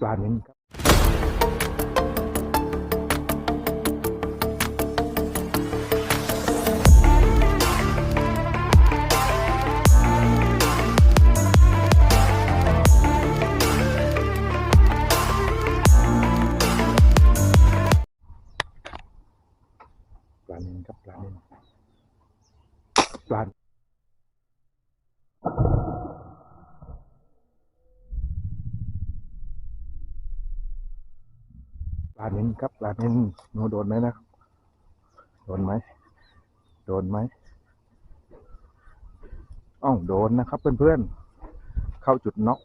ปลานินครับปลานินครับปลานินปลาานินครับปลานินหนูโดนไหมนะครับ โดนไหม โดนไหมอ้าวโดนนะครับ เพื่อนๆ เข้าจุดน็อก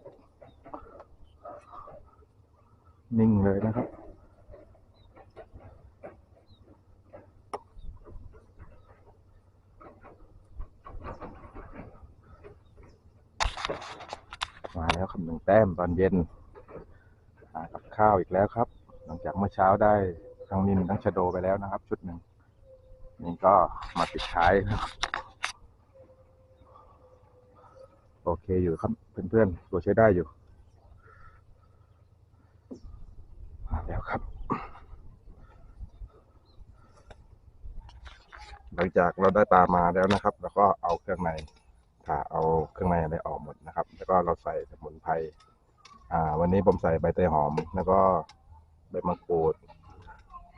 นิ่งเลยนะครับ มาแล้วครับหนึ่งแต้มตอนเย็นหากับข้าวอีกแล้วครับ หลังจากเมื่อเช้าได้ทั้งนินทั้งชะโดไปแล้วนะครับ ชุดหนึ่งนี่ก็มาปิดท้ายโอเคอยู่ครับเพื่อนๆตัวใช้ได้อยู่มาแล้วครับ หลังจากเราได้ปลามาแล้วนะครับ แล้วก็เอาเครื่องในผ่าเอาเครื่องในอะไรออกหมดนะครับ แล้วก็เราใส่สมุนไพรอ่า วันนี้ผมใส่ใบเตยหอมแล้วก็ ใบมะกรูด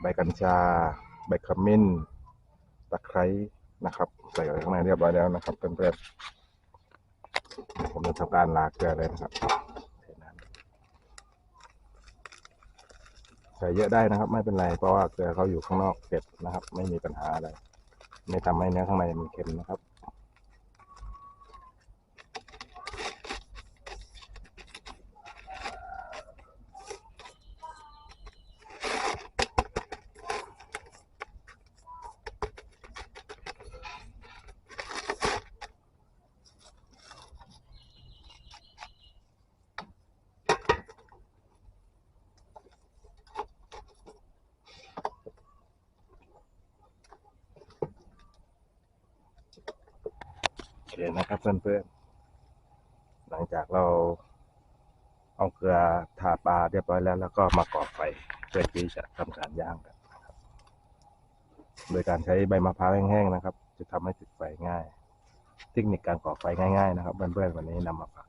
ใบกัญชา ใบขมิ้น ตะไคร้นะครับ ใส่ไว้ข้างในเรียบร้อยแล้วนะครับเพื่อนๆผมจะทำการลาเกลือเลยนะครับเทน้ำใส่เยอะได้นะครับ ไม่เป็นไรเพราะว่าเกลือเขาอยู่ข้างนอกเก็บนะครับ ไม่มีปัญหาอะไรไม่ทำให้เนื้อข้างในมันเค็มนะครับ โอเคนะครับเพื่อนๆ หลังจากเราเอาเกลือทาปลาเรียบร้อยแล้ว แล้วก็มาก่อไฟเพื่อที่จะทำการย่างกันนะครับโดยการใช้ใบมะพร้าวแห้งๆนะครับ จะทำให้ติดไฟง่าย เทคนิคการก่อไฟง่าย ๆ นะครับเพื่อนๆวันนี้นำมาฝาก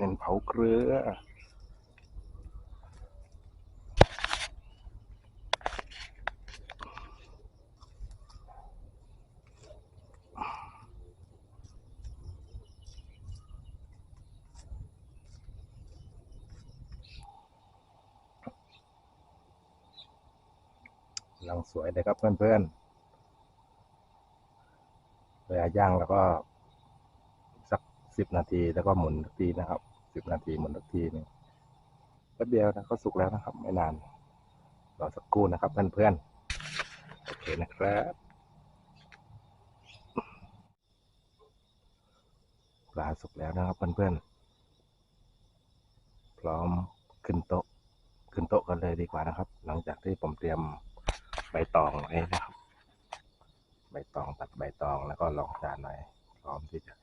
น้นเผาเกลือ ลังสวยเลยครับเพื่อนๆเวลาย่างแล้วก็ สิบนาทีแล้วก็หมุนทุกทีนะครับสิบนาทีหมุนทุกทีนึงแป๊บเดียวนะก็สุกแล้วนะครับ ไม่นานรอสักครู่นะครับ เพื่อนๆโอเคนะครับปลาสุกแล้วนะครับเพื่อนๆพร้อมขึ้นโต๊ะขึ้นโต๊ะกันเลยดีกว่านะครับ หลังจากที่ผมเตรียมใบตองไว้นะครับ ใบตองตัดใบตองแล้วก็ลองจานหน่อยพร้อมที่จะ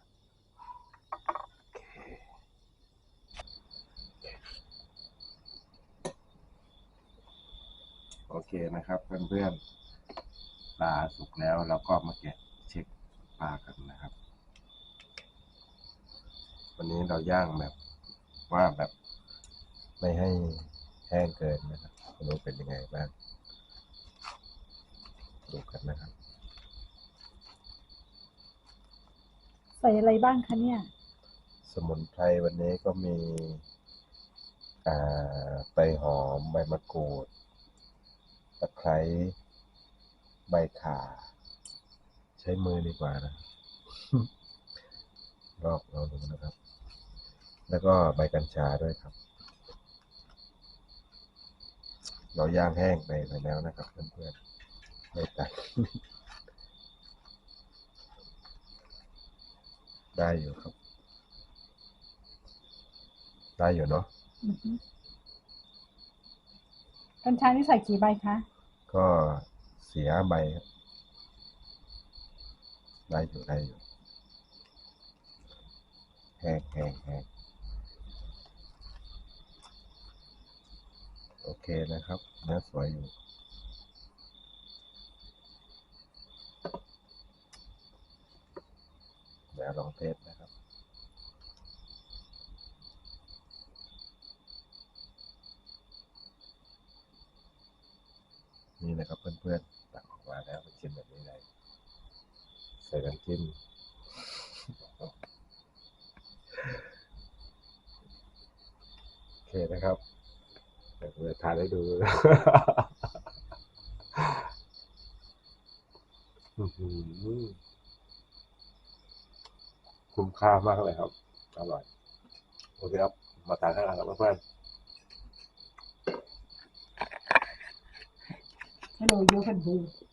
โอเคโอเค นะครับ เพื่อนๆปลาสุกแล้วเราก็มาแกะเช็คปลากันนะครับ วันนี้เราย่างแบบว่าแบบไม่ให้แห้งเกินนะครับไม่รู้เป็นยังไงบ้างดูกันนะครับ ใส่อะไรบ้างคะเนี่ย สมุนไพรวันนี้ก็มีอ่าใบหอมใบมะกรูด ตะไคร้ใบข่า ใช้มือดีกว่านะลอกเราดูนะครับ แล้วก็ใบกัญชาด้วยครับ เราย่างแห้งไปไปแล้วนะครับ เพื่อนๆไม่ตัดได้อยู่ครับ ได้อยู่เนาะ กัญชานี่ใส่กี่ใบคะ ก็เสียใบครับได้อยู่ได้อยู่แห้งแห้งแห้งโอเคนะครับเนื้อสวยอยู่ เดี๋ยวลองเทสนะครับ นี่นะครับเพื่อนๆตักออกมาแล้วเป็นชิ้นแบบนี้เลยใส่น้ำจิ้มโอเคนะครับเดี๋ยวเราทานให้ดูคุ้มค่ามากเลยครับ อร่อย โอเคครับ มาทานข้างหลังครับเพื่อน Hello, Johan Bose.